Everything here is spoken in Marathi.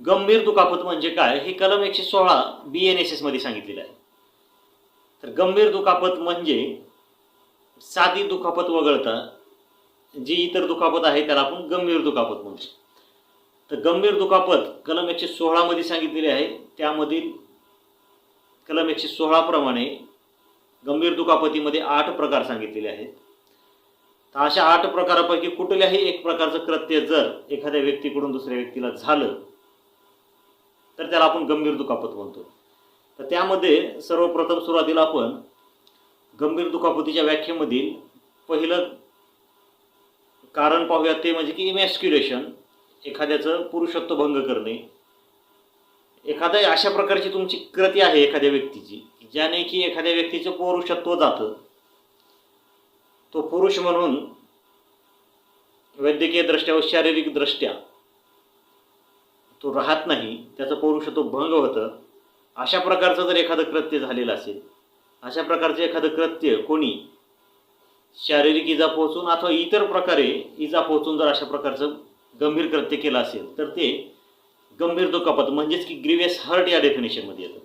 गंभीर दुखापत म्हणजे काय? हे कलम एकशे सोळा बी एन एस एसमध्ये सांगितलेलं आहे. तर गंभीर दुखापत म्हणजे साधी दुखापत वगळता जी इतर दुखापत आहे त्याला आपण गंभीर दुखापत म्हणतो. तर गंभीर दुखापत कलम एकशे सोळामध्ये सांगितलेली आहे. त्यामधील कलम एकशे सोळाप्रमाणे गंभीर दुखापतीमध्ये आठ प्रकार सांगितलेले आहेत. तर अशा आठ प्रकारापैकी कुठल्याही एक प्रकारचं कृत्य जर एखाद्या व्यक्तीकडून दुसऱ्या व्यक्तीला झालं तर त्याला आपण गंभीर दुखापत म्हणतो. तर त्यामध्ये सर्वप्रथम सुरुवातीला आपण गंभीर दुखापतीच्या व्याख्येमधील पहिलं कारण पाहूया ते म्हणजे की इमॅस्क्युलेशन एखाद्याचं पुरुषत्व भंग करणे. एखाद्या अशा प्रकारची तुमची कृती आहे एखाद्या व्यक्तीची ज्याने की एखाद्या व्यक्तीचं पौरुषत्व जातं. तो पुरुष म्हणून वैद्यकीय दृष्ट्या व शारीरिक दृष्ट्या तो राहत नाही त्याचं पौरुषत्व भंग होतं. अशा प्रकारचं जर एखादं कृत्य झालेलं असेल अशा प्रकारचं एखादं कृत्य कोणी शारीरिक इजा पोहोचून अथवा इतर प्रकारे इजा पोहोचून जर अशा प्रकारचं गंभीर कृत्य केलं असेल तर ते गंभीर दुखापत म्हणजेच की ग्रीवियस हर्ट या डेफिनेशनमध्ये येतं.